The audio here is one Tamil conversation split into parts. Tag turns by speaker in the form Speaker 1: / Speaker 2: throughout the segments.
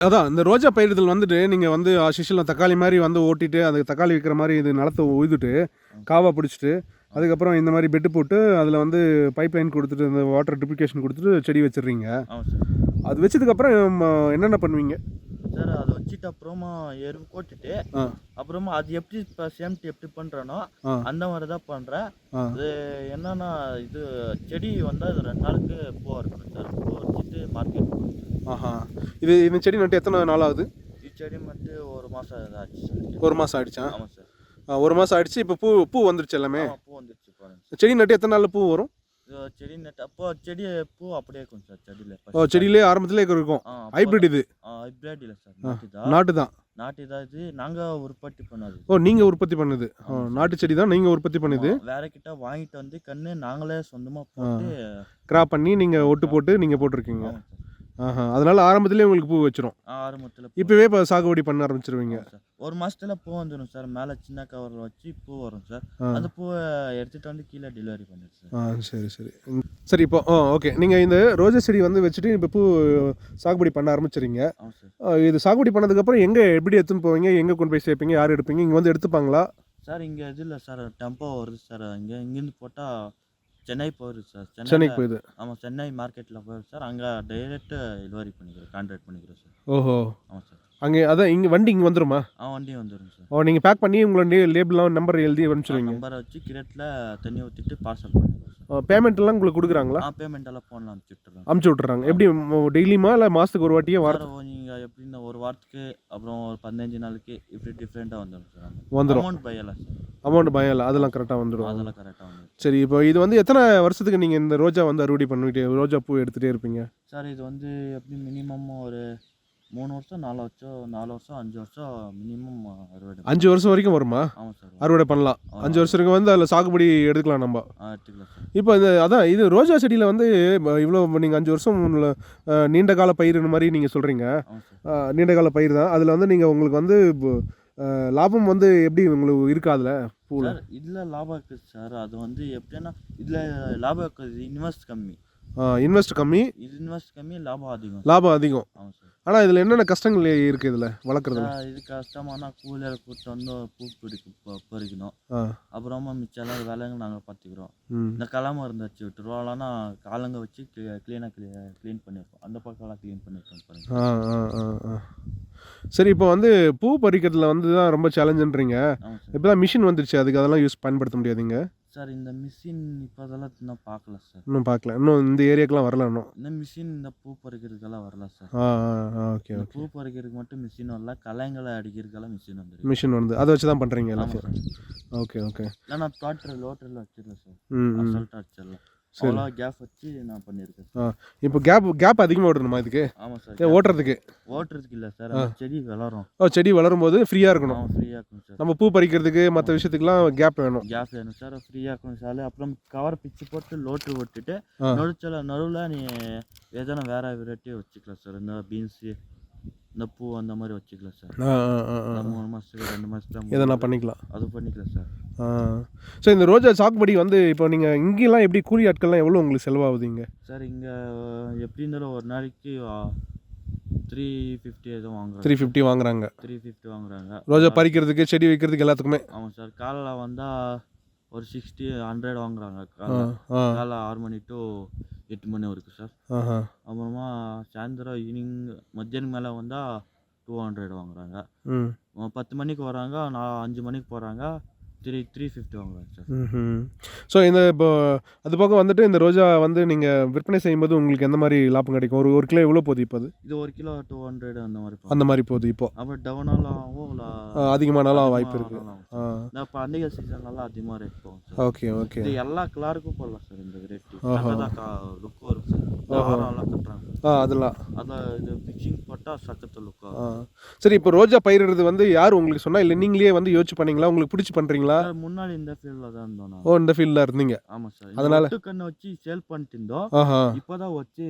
Speaker 1: அதான் இந்த ரோஜா பயிரிடுதல் வந்துட்டு நீங்கள் வந்து ஆசிஷில் தக்காளி மாதிரி வந்து ஓட்டிட்டு அது தக்காளி விற்கிற மாதிரி இது நிலத்தை உய்துட்டு காவா பிடிச்சிட்டு அதுக்கப்புறம் இந்த மாதிரி பெட்டு போட்டு அதில் வந்து பைப் லைன் கொடுத்துட்டு இந்த வாட்டர் ட்ரிப்ளிகேஷன் கொடுத்துட்டு செடி வச்சிடுறீங்க. அது வச்சதுக்கப்புறம் என்னென்ன பண்ணுவீங்க?
Speaker 2: சார் அதை வச்சுட்டு அப்புறமா எருவு போட்டுட்டு அப்புறமா அது எப்படி இப்போ சேம்டி எப்படி பண்ணுறனோ. அந்த மாதிரி தான் பண்ணுறேன் அது என்னன்னா இது செடி வந்து அது ரெண்டு நாளுக்கு பூ இருக்கணும் சார் பூ மார்க்கெட்
Speaker 1: ஆஹா. இது இந்த செடி நட்டு எத்தனை நாள் ஆகுது
Speaker 2: செடி மட்டும் ஒரு மாதம் ஆச்சு
Speaker 1: ஒரு மாதம் ஆயிடுச்சா?
Speaker 2: ஆமாம் சார்.
Speaker 1: ஒரு மாதம் ஆயிடுச்சு. இப்போ பூ பூ வந்துருச்சு எல்லாமே?
Speaker 2: பூ வந்துருச்சு
Speaker 1: செடி நட்டு எத்தனை நாளில் பூ வரும்?
Speaker 2: செடி நட்டு அப்போ செடி பூ அப்படியே இருக்கும் சார் செடியில்
Speaker 1: ஓ செடியிலே ஆரம்பத்திலே இருக்கும். ஹைப்ரிட் இது.
Speaker 2: ஹைப்ரிட் இல்லை சார். நாட்டு தான்.
Speaker 1: நாட்டு தான்.
Speaker 2: நாட்டு தான் இது நாங்கள் உற்பத்தி பண்ணது.
Speaker 1: ஓ நீங்கள் உற்பத்தி பண்ணுது. ஓ, நாட்டு செடி தான் நீங்கள் உற்பத்தி பண்ணுது?
Speaker 2: வேற கிட்ட வாங்கிட்டு வந்து கண்ணு நாங்களே சொந்தமாக போட்டு
Speaker 1: கிராப் பண்ணி நீங்கள் ஒட்டு போட்டு நீங்கள் போட்டிருக்கீங்க.
Speaker 2: ஆமாம்
Speaker 1: அதனால ஆரம்பத்திலே உங்களுக்கு பூ வச்சிரும்.
Speaker 2: ஆரம்பத்தில்
Speaker 1: இப்போவே இப்போ சாகுபடி பண்ண ஆரம்பிச்சிருவீங்க.
Speaker 2: சார். ஒரு மாசத்துல பூ வந்துடும் சார். மேலே சின்ன கவரில் வச்சு பூ வரும் சார்.
Speaker 1: ஆ.
Speaker 2: அந்த பூவை எடுத்துட்டு வந்து கீழே டெலிவரி பண்ணிடு சார்.
Speaker 1: ஆ சரி சரி. சரி இப்போ ஓ ஓகே நீங்கள் இந்த ரோஜா செடி வந்து வச்சுட்டு இப்போ பூ சாகுபடி பண்ண ஆரம்பிச்சிருங்க ஆ, இது சாகுபடி பண்ணதுக்கப்புறம் எங்கே எப்படி எடுத்துன்னு போவீங்க? எங்கே கொண்டு போய் சேர்ப்பீங்க? யார் எடுப்பீங்க? இங்கே வந்து எடுத்துப்பாங்களா?
Speaker 2: சார் இங்கே இது இல்லை சார். டெம்போ வருது சார். இங்கே இங்கேருந்து போட்டால் சென்னை போகுது சார்.
Speaker 1: சென்னைக்கு
Speaker 2: சென்னை
Speaker 1: போகுது
Speaker 2: ஆமாம் சென்னை மார்க்கெட்டில் போகுது சார். அங்கே டைரெக்ட் டெலிவரி பண்ணிக்கிறோம் கான்ட்ராக்ட் பண்ணிக்கிறோம் சார்.
Speaker 1: ஓஹோ.
Speaker 2: ஆமாம் சார்.
Speaker 1: அங்கே அதான் இங்கே வண்டி இங்கே வந்துருமா?
Speaker 2: ஆ வண்டியும் வந்துடும் சார்.
Speaker 1: ஓ நீங்கள் பேக் பண்ணி உங்களோட லேபிள்லாம் நம்பர் எழுதி அனுப்பிச்சிருவீங்க
Speaker 2: நம்பரை வச்சு கிரெட்டில் தண்ணி ஊற்றிட்டு பார்சல் பண்ணிடுவோம் சார்.
Speaker 1: பேமெண்ட் எல்லாம் உங்களுக்கு கொடுக்குறாங்களா?
Speaker 2: ஆ பேமெண்ட் எல்லாம் ஃபோனில் அனுப்பிச்சுட்றோம்
Speaker 1: அமுச்சு விட்டுறாங்க. எப்படி டெய்லியுமா இல்லை மாதத்துக்கு ஒரு வாட்டியே வார
Speaker 2: சார் நீங்கள் எப்படின்னா ஒரு வாரத்துக்கு அப்புறம் ஒரு பதினஞ்சு நாளைக்கு இப்படி டிஃப்ரெண்ட்டாக வந்துடும் சார்.
Speaker 1: வந்துடும்
Speaker 2: அமௌண்ட் பையல சார்.
Speaker 1: அமௌண்ட் பயம் இல்லை அதெல்லாம் கரெக்டாக வந்துடும்
Speaker 2: அதெல்லாம் கரெக்டாக வந்துடும்
Speaker 1: சரி இப்போ இது வந்து எத்தனை வருஷத்துக்கு நீங்கள் இந்த ரோஜா வந்து அறுவடை பண்ணிட்டு ரோஜா பூ எடுத்துகிட்டே இருப்பீங்க?
Speaker 2: சார் இது வந்து எப்படி மினிமம் ஒரு மூணு வருஷம் நாலு வருஷம் நாலு வருஷம் அஞ்சு வருஷம் மினிமம் அறுவடை
Speaker 1: அஞ்சு வருஷம் வரைக்கும் வருமா?
Speaker 2: ஆமாம் சார்
Speaker 1: அறுவடை பண்ணலாம். அஞ்சு வருஷம் வரைக்கும் வந்து அதில் சாகுபடி எடுத்துக்கலாம் நம்ம.
Speaker 2: எடுத்துக்கலாம் சார்.
Speaker 1: இப்போ இந்த அதான் இது ரோஜா செடியில் வந்து இவ்வளோ நீங்கள் அஞ்சு வருஷம் நீண்ட கால பயிர்னு மாதிரி நீங்கள் சொல்கிறீங்க நீண்ட கால பயிர் தான். அதில் வந்து நீங்கள் உங்களுக்கு வந்து லாபம் வந்து எப்படி உங்களுக்கு இருக்கா அதில்? பூவில்?
Speaker 2: இதில் லாபம் இருக்குது சார். அது வந்து எப்படின்னா இதில் லாபம் இருக்குது இன்வெஸ்ட் கம்மி.
Speaker 1: இன்வெஸ்ட் கம்மி.
Speaker 2: இன்வெஸ்ட் கம்மி லாபம் அதிகம்.
Speaker 1: லாபம் அதிகம். ஆனால் இதில் என்னென்ன கஷ்டங்கள் இருக்குது இதில் வளர்க்குறதுல?
Speaker 2: இது கஷ்டமான கூலியால் கூட்டு வந்து பூ பிடிக்கும் ப- பறிக்கணும். அப்புறமா மிச்சம் எல்லாம் வேலைங்க நாங்கள் பார்த்துக்குறோம் இந்த கிளம்ப இருந்து வச்சு விட்டுருவோம். இல்லைன்னா காலங்க வச்சு க்ளீனாக க்ளீன் பண்ணியிருப்போம் அந்த பக்கம்லாம் க்ளீன் பண்ணியிருப்போம் பாருங்க.
Speaker 1: ஆ ஆ ஆ ஆ. சரி இப்போ வந்து பூ பறிக்கிறதுல வந்து தான் ரொம்ப சேலஞ்சுன்றீங்க இப்போ தான் மிஷின் வந்துருச்சு. அதுக்கு அதெல்லாம் யூஸ் பயன்படுத்த முடியாதுங்க.
Speaker 2: சார் இந்த மிஷின் இப்போ அதெல்லாம் இன்னும் பார்க்கல சார்
Speaker 1: இன்னும் பார்க்கல. இன்னும் இந்த ஏரியாக்கெலாம் வரல இன்னும்.
Speaker 2: இந்த மிஷின் இந்த பூ பறிக்கிறதுக்கெல்லாம் வரல சார்
Speaker 1: ஆ ஓகே
Speaker 2: இந்த பூ பறிக்கிறதுக்கு மட்டும் மிஷின் வரல. கலைங்களை அடிக்கிறதுக்கெல்லாம் மிஷின் வந்துருக்கு.
Speaker 1: மிஷின் வந்து அதை வச்சு தான் பண்ணுறீங்க
Speaker 2: சார்
Speaker 1: ஓகே ஓகே
Speaker 2: நான் தோட்டர் லோட்டரில் வச்சிருக்கேன் சார்
Speaker 1: ம்
Speaker 2: அசல்ட்டாக வச்சிடலாம்
Speaker 1: சரி.
Speaker 2: கேப் வச்சு நான் பண்ணியிருக்கேன்
Speaker 1: ஆ இப்போ கேப் கேப் அதிகமாக விடணுமா இதுக்கு?
Speaker 2: ஆமாம் சார்
Speaker 1: ஓட்டுறதுக்கு.
Speaker 2: ஓட்டுறதுக்கு இல்லை சார் செடி வளரும்.
Speaker 1: ஓ செடி வளரும் போது ஃப்ரீயாக இருக்கணும்.
Speaker 2: ஃப்ரீயாக இருக்கும் சார்
Speaker 1: நம்ம பூ பறிக்கிறதுக்கு மற்ற விஷயத்துக்குலாம் கேப் வேணும்.
Speaker 2: கேப் வேணும் சார் ஃப்ரீயாக இருக்கும் சார் அப்புறம் கவர் பிச்சு போட்டு லோட்ரு விட்டுட்டு
Speaker 1: ஆ.
Speaker 2: நடுச்சல நடுவில் நீ எதனா வேற வெரைட்டி வச்சுக்கலாம் சார் இந்த பீன்ஸு இந்த பூ அந்த மாதிரி வச்சுக்கலாம் சார். மூணு மாதத்துக்கு ரெண்டு மாதத்துக்கு
Speaker 1: எதனா பண்ணிக்கலாம்.
Speaker 2: அது பண்ணிக்கலாம் சார்.
Speaker 1: ஸோ இந்த ரோஜா சாகுபடி வந்து இப்போ நீங்கள் இங்கெல்லாம் எப்படி கூலி ஆட்கள்லாம் எவ்வளோ உங்களுக்கு செலவாகுது இங்கே?
Speaker 2: சார் இங்கே எப்படி இருந்தாலும் ஒரு நாளைக்கு த்ரீ ஃபிஃப்டி எதுவும் வாங்குறாங்க.
Speaker 1: த்ரீ ஃபிஃப்டி வாங்குறாங்க.
Speaker 2: த்ரீ ஃபிஃப்டி வாங்குறாங்க.
Speaker 1: ரோஜா பறிக்கிறதுக்கு செடி வைக்கிறதுக்கு எல்லாத்துக்குமே.
Speaker 2: ஆமாம் சார் காலைல வந்தால் ஒரு சிக்ஸ்டி ஹண்ட்ரட் வாங்குறாங்க. காலைல ஆறு மணி டு எட்டு மணி வரைக்கும் சார் அப்புறமா சாயந்தரம் ஈவினிங் மத்தியானம் மேலே வந்தால் டூ ஹண்ட்ரட் வாங்குறாங்க. பத்து மணிக்கு வராங்க நான் அஞ்சு மணிக்கு போகிறாங்க த்ரீ த்ரீ ஃபிஃப்டி வாங்குறாங்க சார்
Speaker 1: ம் ஸோ இந்த இப்போ அது போக வந்துட்டு இந்த ரோஜா வந்து நீங்கள் விற்பனை செய்யும்போது உங்களுக்கு எந்த மாதிரி லாபம் கிடைக்கும்? ஒரு ஒரு கிலோ எவ்வளோ போகுது இப்போ அது
Speaker 2: இது ஒரு கிலோ டூ ஹண்ட்ரட் அந்த மாதிரி.
Speaker 1: அந்த மாதிரி போகுது இப்போ.
Speaker 2: அப்புறம் டவுனாலும்
Speaker 1: அதிகமானாலும்
Speaker 2: அதிகமா
Speaker 1: வாய்ப்பு
Speaker 2: சார். இந்த பண்டிகை சீசன்லாம் அதிகமாக ரேட் போகும் சார்
Speaker 1: ஓகே ஓகே.
Speaker 2: இது எல்லா கலருக்கும் போடலாம் சார் இந்த வெரைட்டி
Speaker 1: ஆஹா.
Speaker 2: லுக் வரும் சார் இந்த
Speaker 1: ஆஹா.
Speaker 2: ஆரம்லாம் கட்டுறாங்க.
Speaker 1: ஆ அதெல்லாம்.
Speaker 2: அதான் இது பிக்சிங் போட்டால் சக்கத்து லுக்
Speaker 1: ஆ. சரி இப்போ ரோஜா பயிரிடுறது வந்து யார் உங்களுக்கு சொன்னா? இல்லை நீங்களே வந்து யோசிச்சு பண்ணீங்களா? உங்களுக்கு பிடிச்சி பண்ணுறீங்களா
Speaker 2: சார் முன்னாடி இந்த ஃபீல்டில் தான் இருந்தோம்
Speaker 1: ஓ இந்த ஃபீல்டில் இருந்தீங்க.
Speaker 2: ஆமாம் சார்.
Speaker 1: அதனால-
Speaker 2: கண்ணை வச்சு சேல் பண்ணிட்டு இருந்தோம். இப்போதான் வச்சு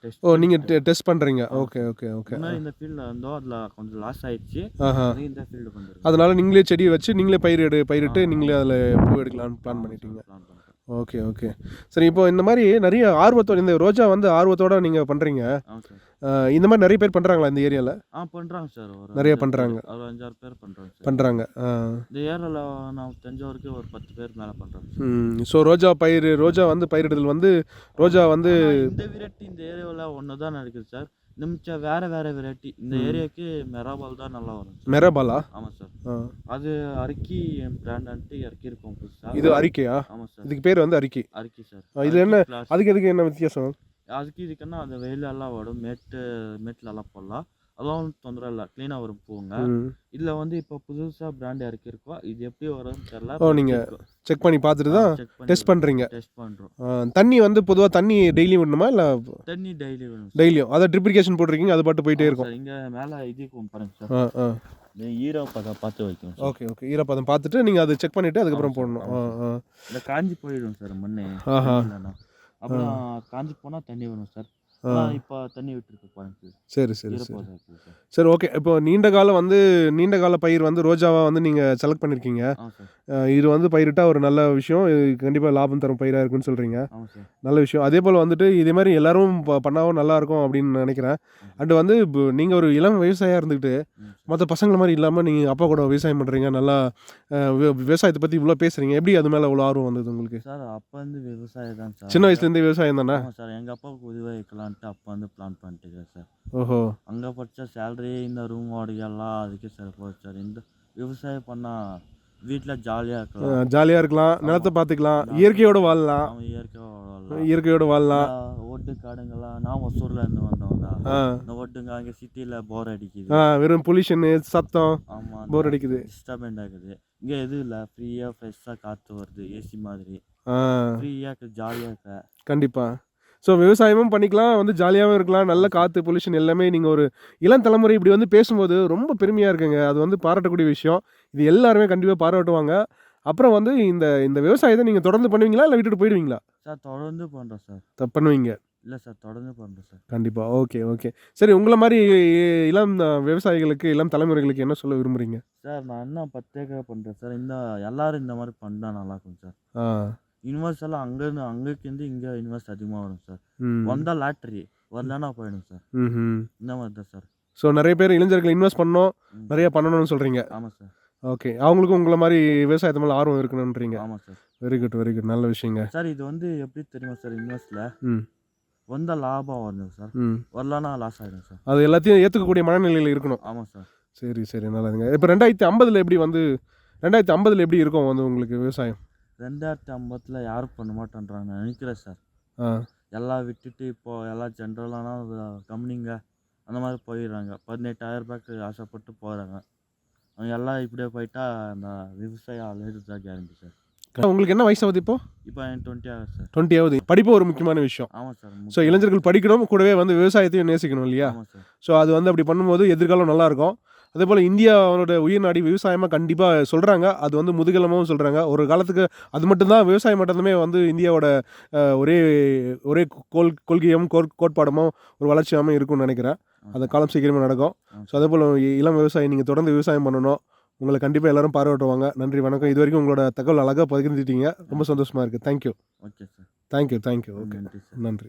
Speaker 2: டெஸ்ட்
Speaker 1: ஓ நீங்கள் டெஸ்ட் பண்ணுறீங்க ஓகே ஓகே ஓகே.
Speaker 2: முன்னாடி இந்த ஃபீல்டில் இருந்தோம். அதில் கொஞ்சம் லாஸ் ஆயிடுச்சு. இந்த ஃபீல்டு வந்துருக்கு
Speaker 1: அதனால நீங்களே செடி வச்சு நீங்களே பயிரிடு பயிரிட்டு நீங்களே அதில் பூ எடுக்கலாம்னு பிளான் பண்ணிட்டீங்க. Okay okay. சரி இப்போ இந்த மாதிரி நிறைய ஆர்வத்தோட இந்த ரோஜா வந்து ஆர்வத்தோட நீங்கள் பண்ணுறீங்க இந்த மாதிரி நிறைய பேர் பண்ணுறாங்களா இந்த ஏரியாவில்
Speaker 2: ஆ பண்ணுறாங்க சார். ஒரு
Speaker 1: நிறைய.
Speaker 2: பேர், ஒரு அஞ்சாறு பேர் பண்ணுறாங்க
Speaker 1: பண்ணுறாங்க
Speaker 2: இந்த ஏரியாவில் நான் தெரிஞ்ச வரைக்கும் ஒரு பத்து பேர் மேலே பண்ணுறாங்க
Speaker 1: ஸோ ரோஜா பயிர் ரோஜா வந்து பயிரிடுதல் வந்து ரோஜா வந்து
Speaker 2: இந்த வெரைட்டி இந்த ஏரியாவில் ஒன்று தான் நடக்குது சார். நிமிச்ச வேற வேற வெரைட்டி இந்த ஏரியாவுக்கு மெராபால் தான் நல்லா வரும்
Speaker 1: மெரபாலா?
Speaker 2: ஆமாம் சார். அது அரிக்கி பிராண்ட் இறக்கியிருக்கோம் புதுசா.
Speaker 1: இது அறிக்கையா
Speaker 2: ஆமாம் சார்.
Speaker 1: இதுக்கு பேர் வந்து அறிக்கை
Speaker 2: அரிக்கி சார்.
Speaker 1: இதுல என்ன-
Speaker 2: அரிக்கி.
Speaker 1: அதுக்கு எதுக்கு என்ன வித்தியாசம்?
Speaker 2: அதுக்கு இதுக்குன்னா அந்த வெயிலெல்லாம் வரும். மேட்டு மேட்லலாம் போடலாம். அதெல்லாம் தொந்தரவு இல்லை. க்ளீனாக வரும் பூங்க இதில் வந்து இப்போ புதுசாக பிராண்ட் இறக்கியிருக்கோம் இது எப்படி வரும்னு தெரியல
Speaker 1: ஓ, நீங்க செக் பண்ணி பார்த்துட்டு தான் டெஸ்ட் பண்ணுறீங்க
Speaker 2: டெஸ்ட் பண்ணுறோம்
Speaker 1: தண்ணி வந்து பொதுவாக தண்ணி டெய்லி விடணுமா இல்லை
Speaker 2: தண்ணி டெய்லி வேணும்
Speaker 1: டெய்லியும் அதை ட்ரிப்ளிகேஷன் போட்டிருக்கீங்க அது பாட்டு போயிட்டே இருக்கும்.
Speaker 2: இங்கே மேலே இதுக்கும் பாருங்க சார்
Speaker 1: ஆ ஆ.
Speaker 2: இந்த ஈரோ பதம் பார்த்து வைக்கணும்
Speaker 1: ஓகே ஓகே. ஈரப்பதம் பார்த்துட்டு நீங்கள் அதை செக் பண்ணிவிட்டு அதுக்கப்புறம் போடணும்.
Speaker 2: காஞ்சி போயிடும் சார் மண்ணு. தண்ணி இல்லைன்னா. அப்புறம் காஞ்சி போனால் தண்ணி வேணும் சார். இப்போ தண்ணி விட்டுருக்கு பாருங்க சார்
Speaker 1: சரி சரி. சரி ஓகே இப்போ நீண்ட காலம் வந்து நீண்ட கால பயிர் வந்து ரோஜாவை வந்து நீங்கள் செலக்ட் பண்ணியிருக்கீங்க இது வந்து பயிரிட்டா ஒரு நல்ல விஷயம். இது கண்டிப்பாக லாபம் தரும் பயிராக இருக்குன்னு சொல்கிறீங்க நல்ல விஷயம். அதே போல் வந்துட்டு இதே மாதிரி எல்லாரும் பண்ணாவும் நல்லா இருக்கும் அப்படின்னு நினைக்கிறேன். அண்டு வந்து நீங்கள் ஒரு இளம் விவசாயியாக இருந்துக்கிட்டு. மற்ற பசங்களை மாதிரி இல்லாமல் நீங்கள் அப்பா கூட விவசாயம் பண்ணுறீங்க நல்லா விவசாயத்தை பற்றி இவ்வளோ பேசுகிறீங்க எப்படி அது மேலே இவ்வளோ ஆர்வம் வந்தது உங்களுக்கு?
Speaker 2: சார் அப்பா வந்து விவசாயம் தான் சார்
Speaker 1: சின்ன வயசுலேருந்தே விவசாயம் தானே?
Speaker 2: சார் எங்கள் அப்பாவுக்கு உதவி வைக்கலான்ட்டு அப்பா வந்து பிளான் பண்ணிட்டு சார்
Speaker 1: ஓஹோ.
Speaker 2: அங்கே படித்த சேலரி இந்த ரூம் வாடகை எல்லாம் அதுக்கே சார் போகுது சார் இந்த விவசாயம் பண்ணால் வீட்டில் ஜாலியாக இருக்கலாம்.
Speaker 1: ஜாலியாக இருக்கலாம். நிலத்தை பார்த்துக்கலாம் இயற்கையோடு வாழலாம்.
Speaker 2: அவன் இயற்கை வாழலாம்.
Speaker 1: இயற்கையோடு வாழலாம்.
Speaker 2: ஒட்டு காடுங்கெல்லாம் நான் ஒசூர்ல இருந்து
Speaker 1: ஆ.
Speaker 2: இந்த ஒட்டுங்க அங்கே சிட்டியில் போர் அடிக்குது.
Speaker 1: வெறும் பொல்யூஷனு சத்தம்
Speaker 2: ஆமாம்
Speaker 1: போர் அடிக்குது.
Speaker 2: டிஸ்டர்பெண்ட் ஆகுது. இங்கே எதுவும் இல்லை. ஃப்ரீயாக ஃப்ரெஷ்ஷாக காற்று வருது ஏசி மாதிரி. ஃப்ரீயாக ஜாலியாக இருக்க
Speaker 1: கண்டிப்பாக ஸோ விவசாயமும் பண்ணிக்கலாம் வந்து ஜாலியாகவும் இருக்கலாம். நல்ல காற்று பொல்யூஷன் எல்லாமே நீங்கள் ஒரு இளம் தலைமுறை இப்படி வந்து பேசும்போது ரொம்ப பெருமையாக இருக்குங்க. அது வந்து பாராட்டக்கூடிய விஷயம். இது எல்லாருமே கண்டிப்பாக பாராட்டுவாங்க. அப்புறம் வந்து இந்த இந்த விவசாயத்தை நீங்கள் தொடர்ந்து பண்ணுவீங்களா? இல்லை விட்டுட்டு போயிடுவீங்களா?
Speaker 2: சார் தொடர்ந்து பண்ணுறோம் சார்.
Speaker 1: த- பண்ணுவீங்க.
Speaker 2: இல்லை சார் தொடர்ந்து பண்ணுறோம் சார்.
Speaker 1: கண்டிப்பாக ஓகே ஓகே. சரி உங்களை மாதிரி இளம் விவசாயிகளுக்கு இளம் தலைமுறைகளுக்கு என்ன சொல்ல விரும்புகிறீங்க
Speaker 2: சார் நான் என்ன பத்தேக்கா பண்ணுறேன் சார்? இந்த எல்லாரும் இந்த மாதிரி பண்ணால் நல்லா இருக்கும் சார்.
Speaker 1: ஆ.
Speaker 2: இன்வெஸ்ட் எல்லாம் அங்கேருந்து அங்கேருந்து இங்கே இன்வெஸ்ட் அதிகமாக வரும் சார். வந்தால் லாட்ரி வரலன்னா போயிடும் சார்.
Speaker 1: ம்
Speaker 2: இந்த மாதிரி தான் சார்.
Speaker 1: ஸோ நிறைய பேர் இளைஞர்கள் இன்வெஸ்ட் பண்ணோம். நிறைய பண்ணணும்னு சொல்கிறீங்க
Speaker 2: ஆமாம் சார்.
Speaker 1: ஓகே அவங்களுக்கும் உங்களை மாதிரி விவசாயத்து மேலே ஆர்வம் இருக்கணுன்றீங்க
Speaker 2: ஆமாம் sir.
Speaker 1: Very good very good நல்ல விஷயங்க.
Speaker 2: சார் இது வந்து எப்படி தெரியுமா சார் இன்வெஸ்ட்டில்
Speaker 1: ம்.
Speaker 2: வந்தால் லாபம் வரணும் சார்.
Speaker 1: ம்.
Speaker 2: வரலன்னா லாஸ் ஆகிடும் சார்.
Speaker 1: அது எல்லாத்தையும் ஏற்றுக்கக்கூடிய மனநிலையில் இருக்கணும்.
Speaker 2: ஆமாம் சார்.
Speaker 1: சரி சரி. நல்லதுங்க. இப்போ ரெண்டாயிரத்தி ஐம்பதில் எப்படி வந்து ரெண்டாயிரத்தி ஐம்பதில் எப்படி இருக்கும் வந்து உங்களுக்கு விவசாயம்?
Speaker 2: ரெண்டாயிரத்தி ஐம்பத்தில் யாரும் பண்ண மாட்டேன்றாங்க நான் நினைக்கிறேன் சார். எல்லாம் விட்டுட்டு இப்போ எல்லாம் ஜென்ரலான கம்பெனிங்க அந்த மாதிரி போயிடுறாங்க. பதினெட்டாயிரம் ரூபாய்க்கு ஆசைப்பட்டு போகிறாங்க அவங்க எல்லாம் இப்படியே போயிட்டா அந்த விவசாயம் அழிஞ்சு தான் கேரண்டி சார்
Speaker 1: உங்களுக்கு என்ன வயசு ஆகுது இப்போ?
Speaker 2: இப்போ டுவெண்ட்டி ஆகுது சார்.
Speaker 1: டுவெண்ட்டி ஆகுது. படிப்பு ஒரு முக்கியமான விஷயம்.
Speaker 2: ஆமாம் சார்
Speaker 1: ஸோ இளைஞர்கள் படிக்கணும் கூடவே வந்து விவசாயத்தையும் நேசிக்கணும் இல்லையா?
Speaker 2: ஆமாம் சார்.
Speaker 1: ஸோ அது வந்து அப்படி பண்ணும்போது எதிர்காலம் நல்லா இருக்கும். அதே போல் இந்தியாவோட உயிர் நாடி விவசாயமாக கண்டிப்பாக சொல்கிறாங்க அது வந்து முதுகெலுமாவும் சொல்கிறாங்க ஒரு காலத்துக்கு அது மட்டும்தான் விவசாயம் மட்டுமே வந்து இந்தியாவோட ஒரே ஒரே கொள் கொள்கையும் கோட் கோட்பாடமும் ஒரு வளர்ச்சியாகவும் இருக்கும்னு நினைக்கிறேன். அந்த காலம் சீக்கிரமாக நடக்கும். ஸோ அதே போல் இளம் விவசாயி நீங்கள் தொடர்ந்து விவசாயம் பண்ணணும். உங்களை கண்டிப்பாக எல்லாரும் பாராட்டுவாங்க நன்றி வணக்கம். இது வரைக்கும் உங்களோட தகவல் அழகாக பகிர்ந்துட்டீங்க. ரொம்ப சந்தோஷமாக இருக்குது thank you
Speaker 2: okay sir.
Speaker 1: Thank you thank you okay நன்றி.